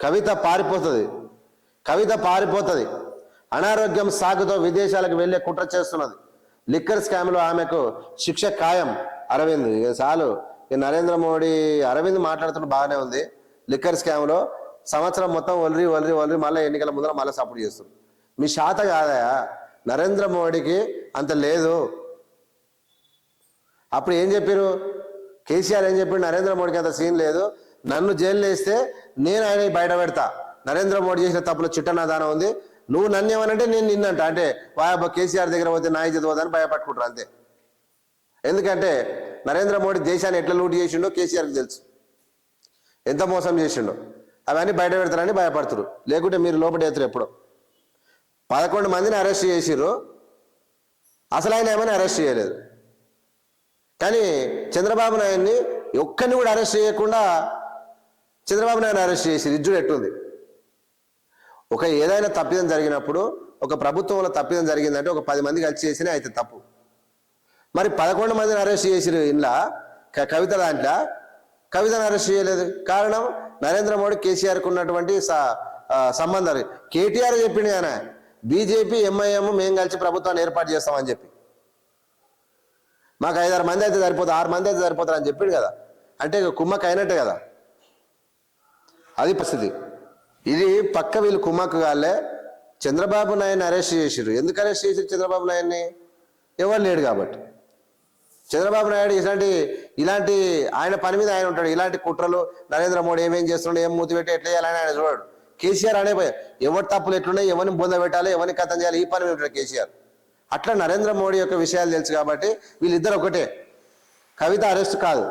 కవిత పారిపోతుంది. కవిత పారిపోతుంది. అనారోగ్యం సాగుతో విదేశాలకు వెళ్ళే కుట్ర చేస్తున్నది. లిక్కర్ స్కామ్లో ఆమెకు శిక్ష ఖాయం. అరవింద్ ఇక చాలు. నరేంద్ర మోడీ అరవింద్ మాట్లాడుతున్న బాగానే ఉంది. లిక్కర్ స్కామ్లో సంవత్సరం మొత్తం ఒలరి ఒలరి ఒలరి మళ్ళీ ఎన్నికల ముందర మళ్ళీ సపోర్ట్ చేస్తుంది. మీ శాత కాదయా? నరేంద్ర మోడీకి అంత లేదు. అప్పుడు ఏం చెప్పారు కేసీఆర్ ఏం చెప్పారు నరేంద్ర మోడీకి అంత సీన్ లేదు. నన్ను జైలు వేస్తే నేను ఆయన బయట పెడతా. నరేంద్ర మోడీ చేసిన తప్పులో చిట్టనాదానం ఉంది. నువ్వు నన్ను ఏమనంటే నేను నిన్నంట. అంటే వాయబ్బా కేసీఆర్ దగ్గర పోతే నాయ చదవదని భయపట్టుకుంటారు అంతే. ఎందుకంటే నరేంద్ర మోడీ దేశాన్ని ఎట్లా లూట్ చేసిండో కేసీఆర్కి తెలుసు. ఎంత మోసం చేసిండో. అవన్నీ బయట పెడతారని భయపడతారు లేకుంటే మీరు లోపల ఎప్పుడో. పదకొండు మందిని అరెస్ట్ చేసిర్రు. అసలు ఆయన ఏమని అరెస్ట్ చేయలేదు. కానీ చంద్రబాబు నాయుడిని ఒక్కరిని కూడా అరెస్ట్ చేయకుండా చంద్రబాబు నాయుడు అరెస్ట్ చేసి రిజ్జుడు ఎట్టుంది? ఒక ఏదైనా తప్పిదం జరిగినప్పుడు ఒక ప్రభుత్వంలో తప్పిదం జరిగిందంటే ఒక పది మంది కలిసి చేసినా అయితే తప్పు. మరి పదకొండు మందిని అరెస్ట్ చేసిరు ఇంట్లో క- కవిత దాంట్లో కవితను అరెస్ట్ చేయలేదు. కారణం నరేంద్ర మోడీ కేసీఆర్కి ఉన్నటువంటి సంబంధాలు. కేటీఆర్ చెప్పిండు ఆయన బీజేపీ ఎంఐఎం మేము కలిసి ప్రభుత్వాన్ని ఏర్పాటు చేస్తామని చెప్పి. మాకు ఐదారు మంది అయితే సరిపోతుంది ఆరు మంది అయితే సరిపోతారు అని చెప్పిండు కదా. అంటే ఇక కుమ్మక్క అయినట్టే కదా. అది పరిస్థితి. ఇది పక్క వీళ్ళు కుమ్మక్కగాలే చంద్రబాబు నాయుడిని అరెస్ట్ చేసిరు ఎందుకు అరెస్ట్ చేసిరు చంద్రబాబు నాయుడిని? ఎవరు లేడు కాబట్టి. చంద్రబాబు నాయుడు ఇలాంటి ఇలాంటి ఆయన పని మీద ఆయన ఉంటాడు. ఇలాంటి కుట్రలు నరేంద్ర మోడీ ఏమేం చేస్తున్నాడు ఏం మూతి పెట్టి ఎట్లా చేయాలని ఆయన చూడాడు. కేసీఆర్ అనే ఎవరి తప్పులు ఎట్లున్నాయి ఎవరిని బొంద పెట్టాలి ఎవరిని కథం చేయాలి ఈ పని మీద ఉంటాడు కేసీఆర్. అట్లా నరేంద్ర మోడీ యొక్క విషయాలు తెలుసు కాబట్టి వీళ్ళిద్దరు ఒకటే. కవిత అరెస్ట్ కాదు.